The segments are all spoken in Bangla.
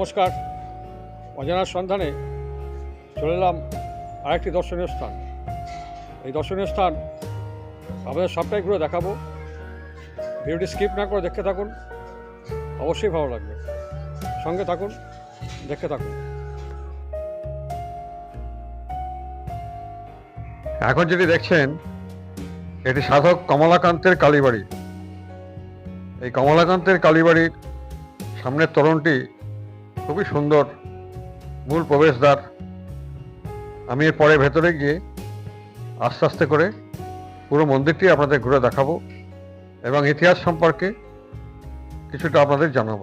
নমস্কার। অজানার সন্ধানে চলে এলাম আরেকটি দর্শনীয় স্থান। এই দর্শনীয় স্থান আপনাদের সবটাই ঘুরে দেখাবো। ভিডিওটি স্কিপ না করে দেখতে থাকুন। অবশ্যই ভালো লাগবে। সঙ্গে থাকুন, দেখতে থাকুন। এখন যেটি দেখছেন, এটি সাধক কমলাকান্তের কালীবাড়ি। এই কমলাকান্তের কালীবাড়ির সামনের তোরণটি খুবই সুন্দর মূল প্রবেশদ্বার। আমি পরে ভেতরে গিয়ে আস্তে আস্তে করে পুরো মন্দিরটি আপনাদের ঘুরে দেখাবো এবং ইতিহাস সম্পর্কে কিছুটা আপনাদের জানাব।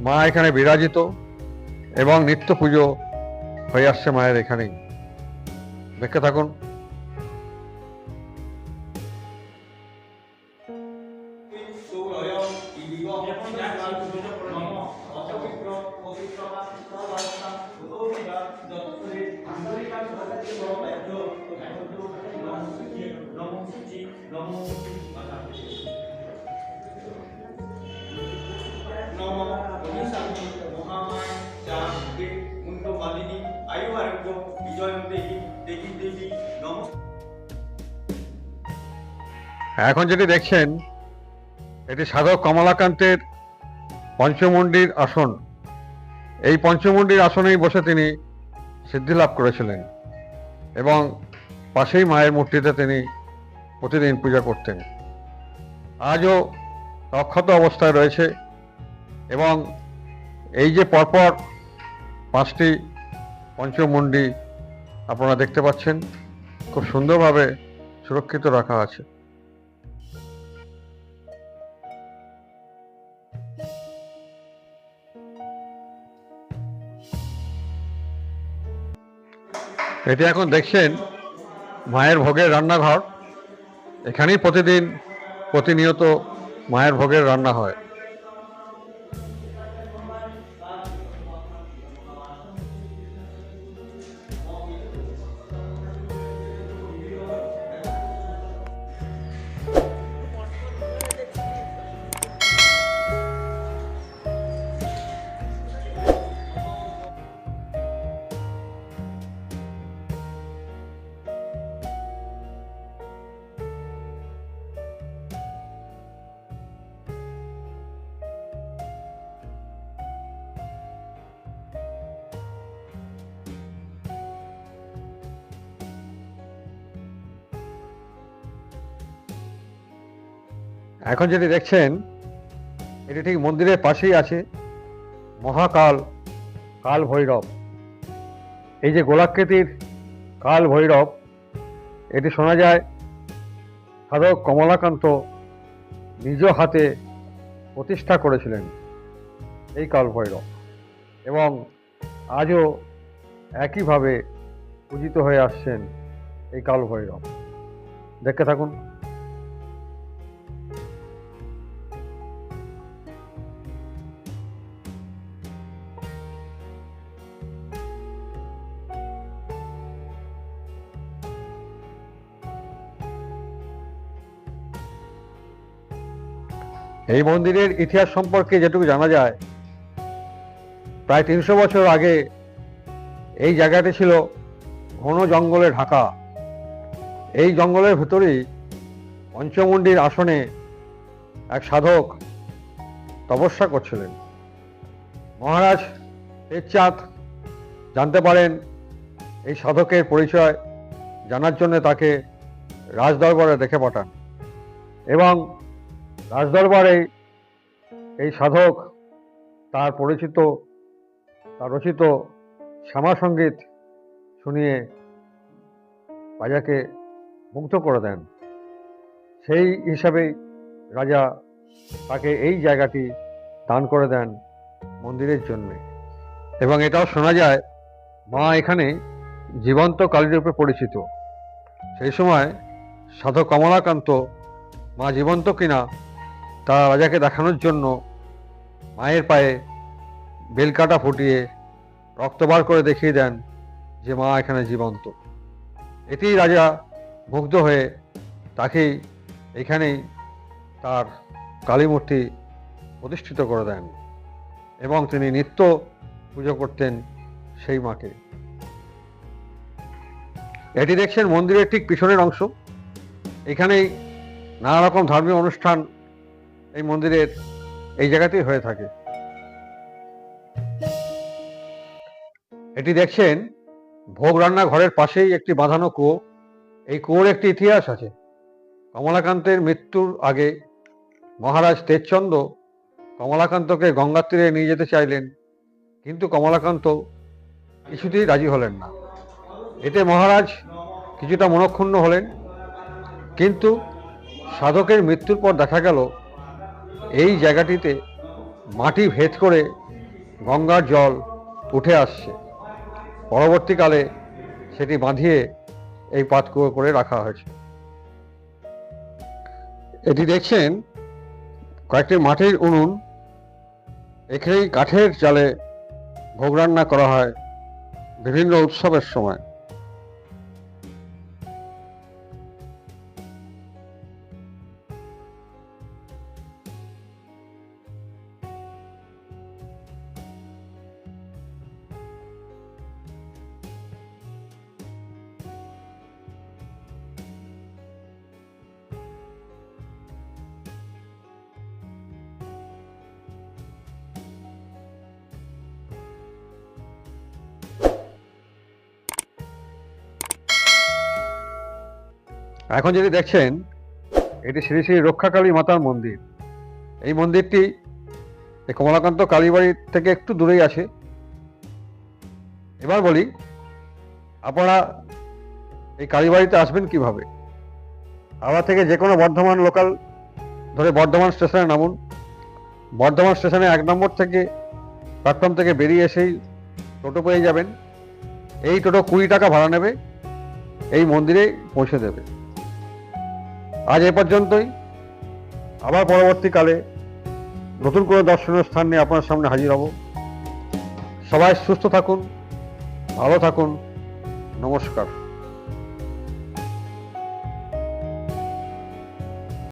মা এখানে বিরাজিত এবং নিত্য পুজো হয়ে আসছে মায়ের এখানেই দেখতে থাকুন আয়ু বিজয় দেবী দেবী দেবী নমস্কার। এখন যেটি দেখছেন এটি সাধক কমলাকান্তের পঞ্চমন্ডির আসন। এই পঞ্চমন্ডির আসনেই বসে তিনি সিদ্ধি লাভ করেছিলেন এবং পাশেই মায়ের মূর্তিতে তিনি প্রতিদিন পূজা করতেন। আজও অক্ষত অবস্থায় রয়েছে এবং এই যে পরপর পাঁচটি পঞ্চমন্ডি আপনারা দেখতে পাচ্ছেন, খুব সুন্দরভাবে সুরক্ষিত রাখা আছে। এটি এখন দেখছেন, মায়ের ভোগের রান্নাঘর। এখানেই প্রতিদিন প্রতিনিয়ত মায়ের ভোগের রান্না হয়। এখন যেটি দেখছেন, এটি ঠিক মন্দিরের পাশেই আছে, মহাকাল কাল ভৈরব এই যে গোলাকৃতির কাল ভৈরব এটি শোনা যায় সাধক কমলাকান্ত নিজ হাতে প্রতিষ্ঠা করেছিলেন এই কাল ভৈরব এবং আজও একইভাবে পূজিত হয়ে আসছেন এই কাল ভৈরব দেখতে থাকুন। এই মন্দিরের ইতিহাস সম্পর্কে যেটুকু জানা যায়, প্রায় তিনশো বছর আগে এই জায়গাটি ছিল ঘন জঙ্গলে ঢাকা। এই জঙ্গলের ভেতরেই পঞ্চমন্ডির আসনে এক সাধক তপস্যা করছিলেন। মহারাজ তেজচাঁদ জানতে পারেন এই সাধকের পরিচয়, জানার জন্য তাকে রাজদরবারে দেখে পাঠান এবং রাজদরবারে এই সাধক, তার পরিচিত, তার রচিত শ্যামা সংগীত শুনিয়ে রাজাকে মুগ্ধ করে দেন। সেই হিসাবেই রাজা তাকে এই জায়গাটি দান করে দেন মন্দিরের জন্য। এবং এটাও শোনা যায়, মা এখানে জীবন্ত কালীরূপে পরিচিত। সেই সময় সাধক কমলাকান্ত মা জীবন্ত কিনা তা রাজাকে দেখানোর জন্য মায়ের পায়ে বেলকাটা ফুটিয়ে রক্ত বার করে দেখিয়ে দেন যে মা এখানে জীবন্ত। এতেই রাজা মুগ্ধ হয়ে তাকেই এখানেই তার কালী মূর্তি প্রতিষ্ঠিত করে দেন এবং তিনি নিত্য পুজো করতেন সেই মাকে। এটি দেখছেন মন্দিরের ঠিক পিছনের অংশ। এখানেই নানা রকম ধর্মীয় অনুষ্ঠান এই মন্দিরের এই জায়গাতেই হয়ে থাকে। এটি দেখছেন, ভোগ রান্না ঘরের পাশেই একটি বাঁধানো কুয়ো। এই কুয়োর একটি ইতিহাস আছে। কমলাকান্তের মৃত্যুর আগে মহারাজ তেজচন্দ্র কমলাকান্তকে গঙ্গার তীরে নিয়ে যেতে চাইলেন, কিন্তু কমলাকান্ত কিছুতেই রাজি হলেন না। এতে মহারাজ কিছুটা মনক্ষুণ্ণ হলেন, কিন্তু সাধকের মৃত্যুর পর দেখা গেল এই জায়গাটিতে মাটি ভেদ করে গঙ্গার জল উঠে আসছে। পরবর্তীকালে সেটি বাঁধিয়ে এই পাতকুয়ো করে রাখা হয়েছে। এটি দেখছেন, কয়েকটি মাটির উনুন এখানেই কাঠের চালে ভোগ রান্না করা হয় বিভিন্ন উৎসবের সময়। এখন যদি দেখছেন, এটি শ্রী শ্রী রক্ষাকালী মাতার মন্দির। এই মন্দিরটি কমলাকান্ত কালীবাড়ি থেকে একটু দূরেই আছে। এবার বলি, আপনারা এই কালীবাড়িতে আসবেন কীভাবে? হাওড়া থেকে যে কোনো বর্ধমান লোকাল ধরে বর্ধমান স্টেশনে নামুন। বর্ধমান স্টেশনে এক নম্বর থেকে প্ল্যাটফর্ম থেকে বেরিয়ে এসেই টোটো পেয়ে যাবেন। এই টোটো কুড়ি টাকা ভাড়া নেবে। এই মন্দিরে পৌঁছে দেবে। আজ এ পর্যন্তই। আবার পরবর্তীকালে নতুন করে দর্শনীয় স্থান নিয়ে আপনার সামনে হাজির হব। সবাই সুস্থ থাকুন, ভালো থাকুন। নমস্কার।